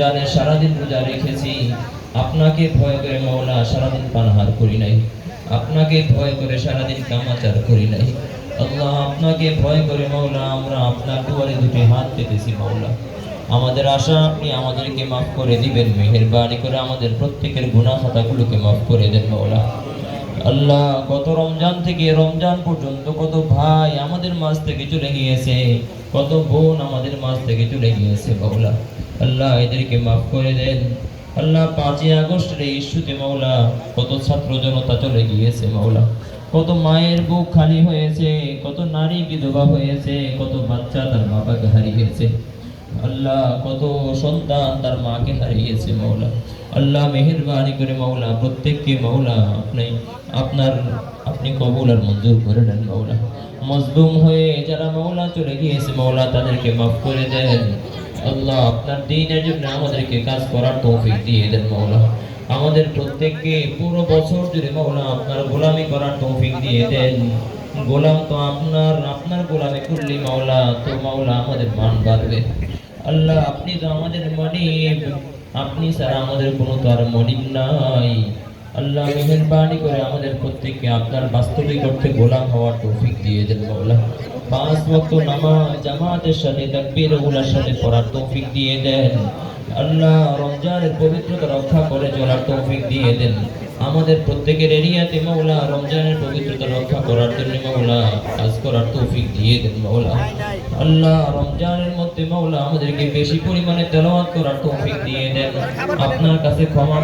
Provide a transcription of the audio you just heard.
রমজানের সারাদিন রোজা রেখেছি। আপনাকে ভয় করে মাওলা, সারাদিন পানাহার করি নাই। আপনাকে ভয় করে সারাদিন কামাচার করি নাই। আল্লাহ, আপনাকে ভয় করে মাওলা, আমরা আপনার দুয়ারে দুটি হাত পেতেছি মাওলা। আমাদের আশা, আপনি আমাদেরকে মাফ করে দিবেন। মেহেরবানি করে আমাদের প্রত্যেকের গুনাহ খাতাগুলোকে মাফ করে দেন মাওলা। আল্লাহ, গত রমজান থেকে রমজান পর্যন্ত কত ভাই আমাদের মাঝ থেকে চলে গিয়েছে। কত বোন আমাদের মাঝ থেকে চলে গিয়েছে মাওলা। আল্লাহ এদেরকে মাফ করে দেন। আল্লাহ পাঁচই আগস্টের এই ইস্যুতে মাওলা, কত ছাত্র জনতা চলে গিয়েছে মাওলা। কত মায়ের বুক খালি হয়েছে, কত নারী বিধবা হয়েছে, কত বাচ্চা তার মা বাবাকে হারিয়েছে। আল্লাহ কত সন্তান তার মাকে হারিয়েছে মাওলা। আল্লাহ মেহেরবানি করে মাওলা, প্রত্যেককে মাওলা, আপনি, আপনার, আপনি কবুল আর মঞ্জুর করে নেন মাওলা। মজলুম হয়ে যারা মাওলা চলে গিয়েছে মাওলা, তাদেরকে মাফ করে দেন। আল্লাহ আপনার দিনের জন্য আমাদেরকে কাজ করার তৌফিক দিয়ে দেন, মাওলা। আমাদের প্রত্যেককে পুরো বছর জুড়ে, মাওলা, আপনার গোলামি করার তৌফিক দিয়ে দেন। গোলাম তো আপনার আপনার গোলামি করলে মাওলা, তো মাওলা আমাদের মান বাড়বে। আল্লাহ, আপনি তো আমাদের মনিব। আপনি স্যার আমাদের কোনো তো আর মনিব নাই। আল্লাহ, মেহেরবানি করে আমাদের প্রত্যেককে আপনার বাস্তবিক অর্থে গোলাম হওয়ার তৌফিক দিয়ে দেন, মাওলা। পাঁচ ওয়াক্ত নামাজ, জামাতের সাথে তাকবীর উলার সাথে পড়ার তৌফিক দিয়ে দেন। আল্লাহ রমজানের পবিত্রতা রক্ষা করে চলার তৌফিক দিয়ে দেন। আমাদের প্রত্যেকের এরিয়াতে মাওলা, রমজানের পবিত্রতা রক্ষা করার জন্য মাওলা, কাজ করার তৌফিক দিয়ে দেন মাওলা। আল্লাহ রমজানের মধ্যে মাওলা, আমাদেরকে বেশি পরিমাণে তেলাওয়াত করার তৌফিক দিয়ে দেন। আপনার কাছে ক্ষমা